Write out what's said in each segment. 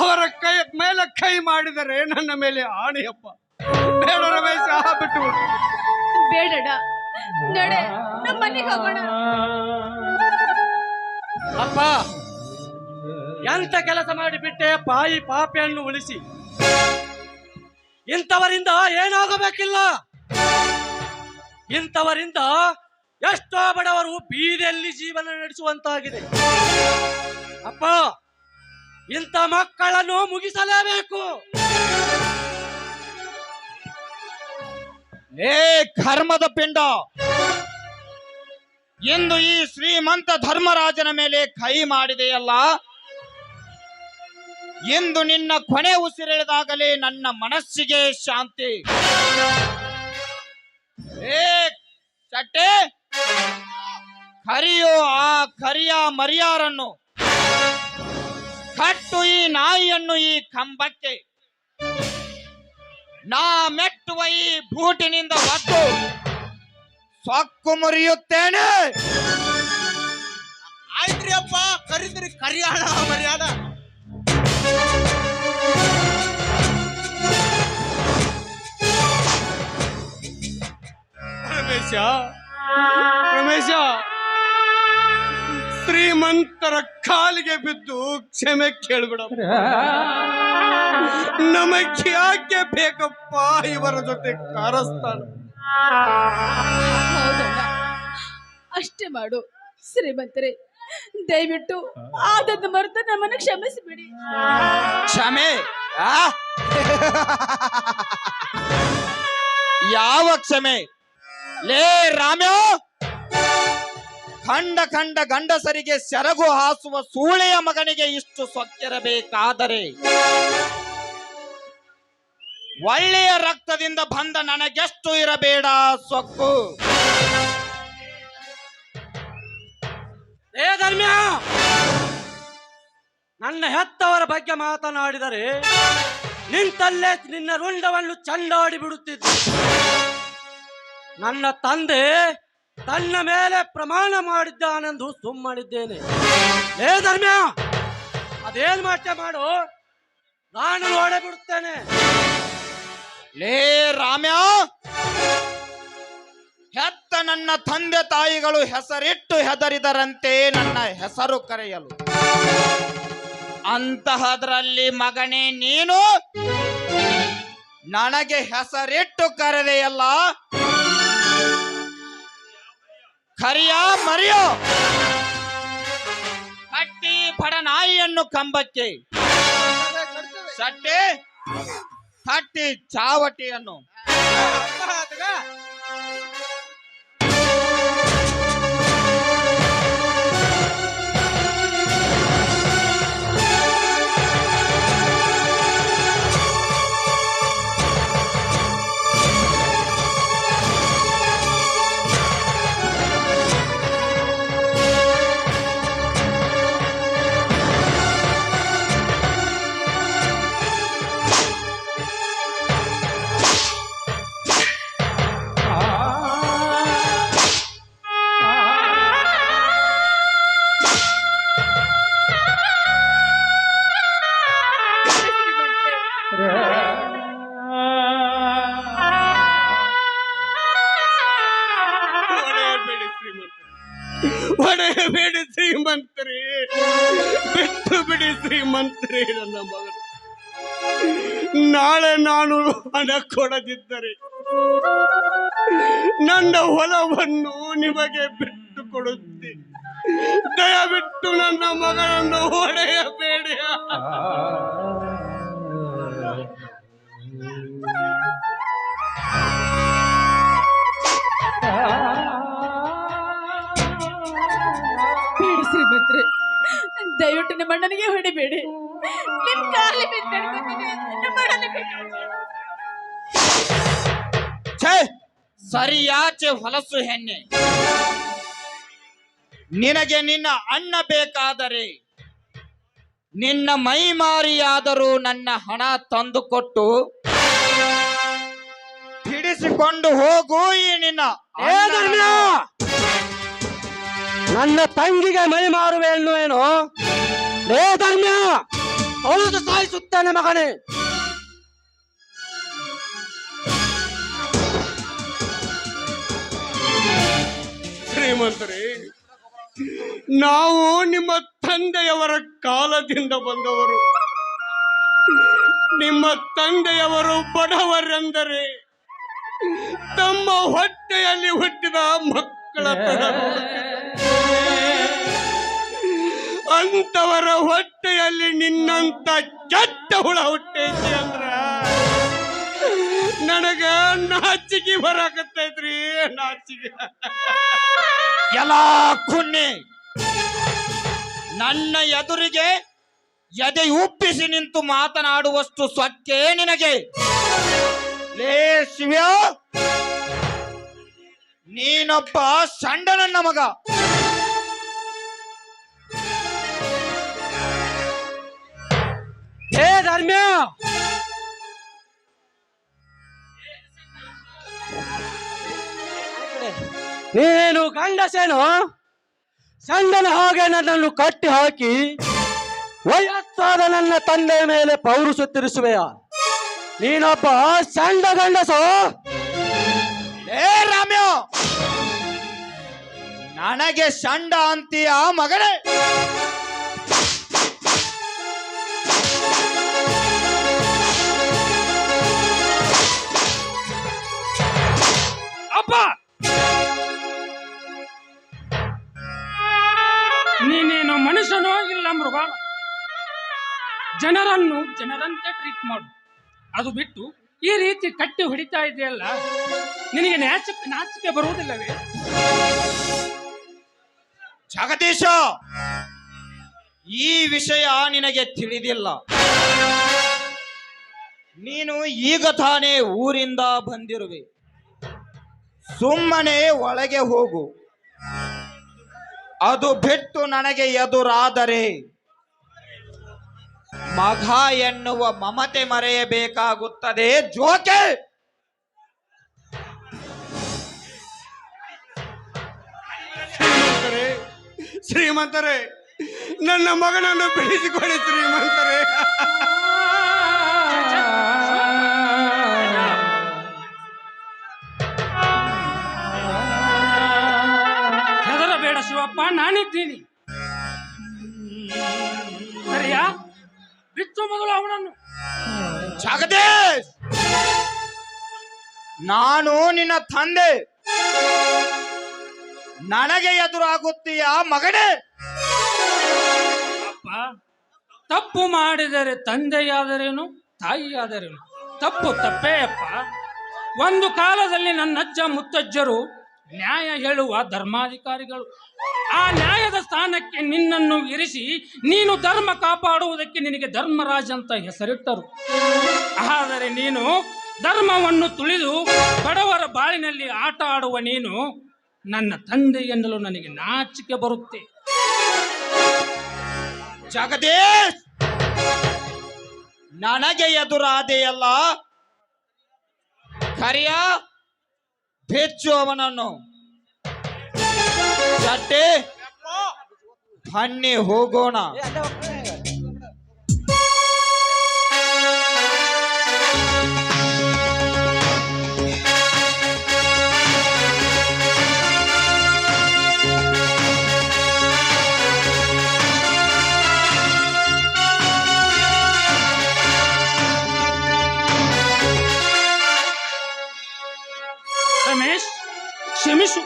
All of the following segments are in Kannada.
ಅವರ ಕೈ ಮೇಲೆ ಕೈ ಮಾಡಿದರೆ ನನ್ನ ಮೇಲೆ ಆಣೆಯಪ್ಪ. ಬೇಡ ರಮೇಶ ಬಿಟ್ಟು ಬಿಡು. ಬೇಡಡ. ನಡೆ ನಮ್ಮ ಮನೆಗೆ ಹೋಗೋಣ. ಅಪ್ಪ ಎಂತ ಕೆಲಸ ಮಾಡಿಬಿಟ್ಟೆ ಪಾಯಿ ಪಾಪೆಯನ್ನು ಉಳಿಸಿ? ಇಂಥವರಿಂದ ಏನಾಗಬೇಕಿಲ್ಲ? ಇಂಥವರಿಂದ ಎಷ್ಟೋ ಬಡವರು ಬೀದಿಯಲ್ಲಿ ಜೀವನ ನಡೆಸುವಂತಾಗಿದೆ. ಅಪ್ಪ ಇಂಥ ಮಕ್ಕಳನ್ನು ಮುಗಿಸಲೇಬೇಕು. ಏ ಕರ್ಮದ ಪಿಂಡ ಎಂದು ಈ ಶ್ರೀಮಂತ ಧರ್ಮರಾಜನ ಮೇಲೆ ಕೈ ಮಾಡಿದೆಯಲ್ಲ ಎಂದು ನಿನ್ನ ಕೊನೆ ಉಸಿರೆಳೆದಾಗಲೇ ನನ್ನ ಮನಸ್ಸಿಗೆ ಶಾಂತಿ. ಏ ಚಟ್ಟೆ, ಕರಿಯೋ ಆ ಕರಿಯ ಮರಿಯಾರನ್ನು ಕಟ್ಟು ಈ ನಾಯಿಯನ್ನು ಈ ಕಂಬಕ್ಕೆ. ನಾ ಮೆಟ್ಟುವ ಈ ಬೂಟಿನಿಂದ ಒತ್ತು ಸೊಕ್ಕು ಮುರಿಯುತ್ತೇನೆ. ಆಯ್ತ್ರಿ ಅಪ್ಪ ಕರಿದ್ರಿ ಕರಿಯಾಣ ಮರ್ಯಾದ. ರಮೇಶ ರಮೇಶ. ಶ್ರೀಮಂತರ ಕಾಲಿಗೆ ಬಿದ್ದು ಕ್ಷಮೆ ಕೇಳ್ಬಿಡ ನಮಗೆ ಯಾಕೆ ಬೇಕಪ್ಪ ಇವರ ಜೊತೆ ಕಾರಸ್ತಾನ ಅಷ್ಟೇ ಮಾಡು ಶ್ರೀಮಂತರೇ. ದಯವಿಟ್ಟು ಆದದ್ದು ಮರೆತು ನಮ್ಮನ್ನು ಕ್ಷಮಿಸಿಬಿಡಿ. ಕ್ಷಮೆ? ಯಾವ ಕ್ಷಮೆ? ಲೇ ರಾಮ್ಯೋ! ಖಂಡ ಕಂಡ ಗಂಡಸರಿಗೆ ಸೆರಗು ಹಾಸುವ ಸೂಳೆಯ ಮಗನಿಗೆ ಇಷ್ಟು ಸೊಕ್ಕಿರಬೇಕಾದರೆ? ಒಳ್ಳೆಯ ರಕ್ತದಿಂದ ಬಂದ ನನಗೆಷ್ಟು ಇರಬೇಡ ಸೊಕ್ಕು. ಏ ಧರ್ಮ್ಯ! ನನ್ನ ಹೆತ್ತವರ ಬಗ್ಗೆ ಮಾತನಾಡಿದರೆ ನಿಂತಲ್ಲೇ ನಿನ್ನ ರುಂಡವನ್ನು ಚಂಡಾಡಿ ಬಿಡುತ್ತಿದ್ದ. ನನ್ನ ತಂದೆ ತನ್ನ ಮೇಲೆ ಪ್ರಮಾಣ ಮಾಡಿದ್ದಾನೆಂದು ಸುಮ್ಮನಿದ್ದೇನೆ. ಏ ಧರ್ಮ್ಯ, ಅದೇನ್ ಮಾಡ್ತೆ ಮಾಡು? ನಾನು ಹೊಡೆ ಬಿಡುತ್ತೇನೆ. ಲೇ ರಾಮ್ಯ, ಹೆತ್ತ ನನ್ನ ತಂದೆ ತಾಯಿಗಳು ಹೆಸರಿಟ್ಟು ಹೆದರಿದರಂತೆ ನನ್ನ ಹೆಸರು ಕರೆಯಲು. ಅಂತಹದ್ರಲ್ಲಿ ಮಗನೇ ನೀನು? ನನಗೆ ಹೆಸರಿಟ್ಟು ಕರೆದೆಯಲ್ಲ? ಕರಿಯ ಮರಿಯೋ ಕಟ್ಟಿ ಬಡನಾಯಿಯನ್ನು ಕಂಬಕ್ಕೆ ಸಟ್ಟಿ ತಟ್ಟಿ ಚಾವಟಿಯನ್ನು ಹೊಡೆಯಬೇಡಿ ಶ್ರೀಮಂತರೇ ಬಿಟ್ಟು ಬಿಡಿ ಶ್ರೀಮಂತ್ರಿ, ನನ್ನ ಮಗನು. ನಾಳೆ ನಾನು ಹಣ ಕೊಡದಿದ್ದರೆ ನನ್ನ ಹೊಲವನ್ನು ನಿಮಗೆ ಬಿಟ್ಟು ಕೊಡುತ್ತೇನೆ ದಯವಿಟ್ಟು ನನ್ನ ಮಗನನ್ನು ಹೊಡೆಯಬೇಡಿ. ಶ್ರೀಮಂತರೇ ದಯವಿಟ್ಟು ನಿಮ್ಮ ಅಣ್ಣನಿಗೆ ಹೊಡಿಬೇಡಿ. ಕಾಲಿ. ನಮ್ಮ ಛೇ! ಸರಿಯಾಚೆ ಹೊಲಸು ಹೆಣ್ಣೆ. ನಿನಗೆ ನಿನ್ನ ಅಣ್ಣ ಬೇಕಾದರೆ ನಿನ್ನ ಮೈ ಮಾರಿಯಾದರೂ ನನ್ನ ಹಣ ತಂದುಕೊಟ್ಟು ಹಿಡಿಸಿಕೊಂಡು ಹೋಗು ಈ ನಿನ್ನ ನನ್ನ ತಂಗಿಗೆ ಮೈ ಮಾರುವೆ ಏನು? ಏ ಧರ್ಮ್ಯ ತೊಳೆದು ಸಾಯಿಸುತ್ತೇನೆ ಮಗನೇ. ಶ್ರೀಮಂತರೇ ನಾವು ನಿಮ್ಮ ತಂದೆಯವರ ಕಾಲದಿಂದ ಬಂದವರು. ನಿಮ್ಮ ತಂದೆಯವರು ಬಡವರೆಂದರೆ ತಮ್ಮ ಹೊಟ್ಟೆಯಲ್ಲಿ ಹುಟ್ಟಿದ ಮಕ್ಕಳ ತರ ಅಂತವರ ಹೊಟ್ಟೆಯಲ್ಲಿ ನಿನ್ನಂತ ಕೆಟ್ಟ ಹುಳ ಹುಟ್ಟೈತಿ ಅಂದ್ರ ನನಗ ನಾಚಿಕೆ ಬರಾಕತ್ತೈತ್ರಿ, ನಾಚಿಕೆ. ಎಲ್ಲ ಕುನ್ನಿ, ನನ್ನ ಎದುರಿಗೆ ಎದೆ ಉಪ್ಪಿಸಿ ನಿಂತು ಮಾತನಾಡುವಷ್ಟು ಸ್ವಕ್ಕೆ ನಿನಗೆ. ಲೇ ನೀನೊಬ್ಬ ಸಂಡನ ಮಗ. ಹೇ ಧರ್ಮ್ಯ! ನೀನು ಗಂಡಸೇನು? ಸಂಡನ ಹಾಗೆ ನನ್ನನ್ನು ಕಟ್ಟಿ ಹಾಕಿ ವಯಸ್ಸಾದ ನನ್ನ ತಂದೆಯ ಮೇಲೆ ಪೌರುಸುತ್ತಿರಿಸುವೆಯ ನೀನೊಬ್ಬ ಸಂಡ ಗಂಡಸು? ಏ ರಾಮ್ಯ! ನನಗೆ ಸಂಡ ಅಂತೀಯ ಮಗನೇ! ಅಪ್ಪ! ನೀನೇನು ಮನುಷ್ಯನೋ ಇಲ್ಲ ಮೃಗ? ಜನರನ್ನು ಜನರಂತೆ ಟ್ರೀಟ್ ಮಾಡು. ಅದು ಬಿಟ್ಟು ಈ ರೀತಿ ಕಟ್ಟಿ ಹೊಡಿತಾ ಇದೆಯಲ್ಲ, ನಿನಗೆ ನಾಚಿಕೆ ನಾಚಿಕೆ ಬರುವುದಿಲ್ಲವೇ? ಜಗದೀಶ, ಈ ವಿಷಯ ನಿನಗೆ ತಿಳಿದಿಲ್ಲ. ನೀನು ಈಗ ತಾನೇ ಊರಿಂದ ಬಂದಿರುವೆ. ಸುಮ್ಮನೆ ಒಳಗೆ ಹೋಗು. ಅದು ಬಿಟ್ಟು ನನಗೆ ಎದುರಾದರೆ ಮಗ ಎನ್ನುವ ಮಮತೆ ಮರೆಯಬೇಕಾಗುತ್ತದೆ. ಜೋಕೆ! ಶ್ರೀಮಂತರೇ, ನನ್ನ ಮಗನನ್ನು ಬೆಳೆಸಿಕೊಳ್ಳಿ ಶ್ರೀಮಂತರೇ. ಶಿವಪ್ಪ ನಾನಿದ್ದೀನಿ. ಸರಿಯಾ? ಬಿಚ್ಚು ಮೊದಲು ಅವನನ್ನು. ಜಗದೀಶ್! ನಾನು ನಿನ್ನ ತಂದೆ. ನನಗೆ ಎದುರಾಗುತ್ತೀಯ ಮಗನೇ? ಅಪ್ಪ ತಪ್ಪು ಮಾಡಿದರೆ ತಂದೆಯಾದರೇನು ತಾಯಿಯಾದರೇನು? ತಪ್ಪು ತಪ್ಪೇ ಅಪ್ಪ. ಒಂದು ಕಾಲದಲ್ಲಿ ನನ್ನ ಅಜ್ಜ ಮುತ್ತಜ್ಜರು ನ್ಯಾಯ ಹೇಳುವ ಧರ್ಮಾಧಿಕಾರಿಗಳು. ಆ ನ್ಯಾಯದ ಸ್ಥಾನಕ್ಕೆ ನಿನ್ನನ್ನು ಇರಿಸಿ ನೀನು ಧರ್ಮ ಕಾಪಾಡುವುದಕ್ಕೆ ನಿನಗೆ ಧರ್ಮರಾಜ್ ಅಂತ ಹೆಸರಿಟ್ಟರು. ಆದರೆ ನೀನು ಧರ್ಮವನ್ನು ತುಳಿದು ಬಡವರ ಬಾಳಿನಲ್ಲಿ ಆಟ ಆಡುವ ನೀನು ನನ್ನ ತಂದೆ ಎನ್ನಲು ನನಗೆ ನಾಚಿಕೆ ಬರುತ್ತೆ. ಜಗದೀಶ್! ನನಗೆ ಎದುರಾದೆಯಲ್ಲ. ಕರಿಯ! ಬೆಚ್ಚು ಅವನನ್ನು. ಚಟ್ಟೆ ಹಣ್ಣಿ ಹೋಗೋಣ. ಕ್ಷಮಿಸು.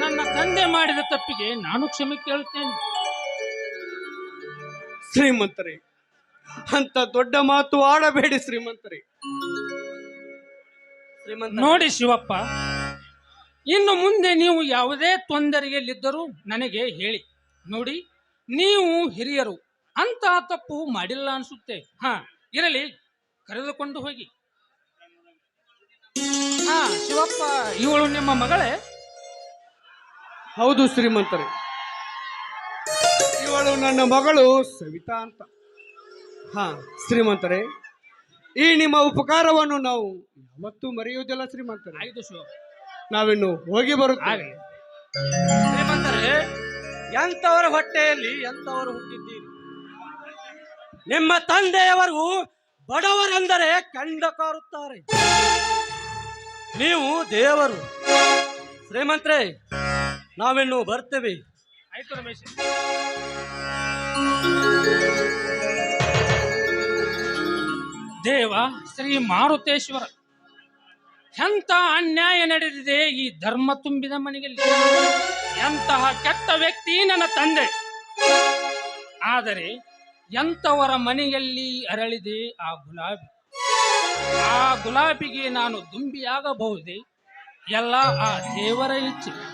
ನನ್ನ ತಂದೆ ಮಾಡಿದ ತಪ್ಪಿಗೆ ನಾನು ಕ್ಷಮೆ ಕೇಳುತ್ತೇನೆ. ಶ್ರೀಮಂತರೇ ಅಂತ ದೊಡ್ಡ ಮಾತು ಆಡಬೇಡಿ ಶ್ರೀಮಂತರೇ. ಶ್ರೀಮಂತ ನೋಡಿ ಶಿವಪ್ಪ ಇನ್ನು ಮುಂದೆ ನೀವು ಯಾವುದೇ ತೊಂದರೆಯಲ್ಲಿದ್ದರೂ ನನಗೆ ಹೇಳಿ. ನೋಡಿ ನೀವು ಹಿರಿಯರು ಅಂತ ತಪ್ಪು ಮಾಡಿಲ್ಲ ಅನ್ಸುತ್ತೆ. ಹಾ ಇರಲಿ ಕರೆದುಕೊಂಡು ಹೋಗಿ. ಹಾ ಶಿವಪ್ಪ ಇವಳು ನಿಮ್ಮ ಮಗಳೇ? ಹೌದು ಶ್ರೀಮಂತರೇ. ಇವಳು ನನ್ನ ಮಗಳು ಸವಿತಾ ಅಂತ. ಹಾ ಶ್ರೀಮಂತರೇ ಈ ನಿಮ್ಮ ಉಪಕಾರವನ್ನು ನಾವು ಯಾವತ್ತೂ ಮರೆಯುವುದಿಲ್ಲ ಶ್ರೀಮಂತರೇ. ಆಯ್ತು ಶಿವಪ್ಪ. ನಾವಿನ್ನು ಹೋಗಿ ಬರುತ್ತೆ ಶ್ರೀಮಂತರೇ ಎಂಥವರ ಹೊಟ್ಟೆಯಲ್ಲಿ ಎಂಥವರು ಹುಟ್ಟಿದ್ದೀರಿ? ನಿಮ್ಮ ತಂದೆಯವರು ಬಡವರೆಂದರೆ ಕಂಡ ಕಾರುತ್ತಾರೆ ನೀವು ದೇವರು. ಶ್ರೀಮಂತ್ರೆ, ನಾವಿನ್ನು ಬರ್ತೇವೆ. ಆಯ್ತು ರಮೇಶ್. ದೇವ, ಶ್ರೀ ಮಾರುತೇಶ್ವರ, ಎಂಥ ಅನ್ಯಾಯ ನಡೆದಿದೆ ಈ ಧರ್ಮ ತುಂಬಿದ ಮನೆಯಲ್ಲಿ? ಎಂತಹ ಕೆಟ್ಟ ವ್ಯಕ್ತಿ ನನ್ನ ತಂದೆ. ಆದರೆ ಎಂಥವರ ಮನೆಯಲ್ಲಿ ಅರಳಿದೆ ಆ ಗುಲಾಬಿ. ಆ ಗುಲಾಬಿಗೆ ನಾನು ದುಂಬಿಯಾಗಬಹುದೇ? ಎಲ್ಲ ಆ ದೇವರ ಇಚ್ಛೆ.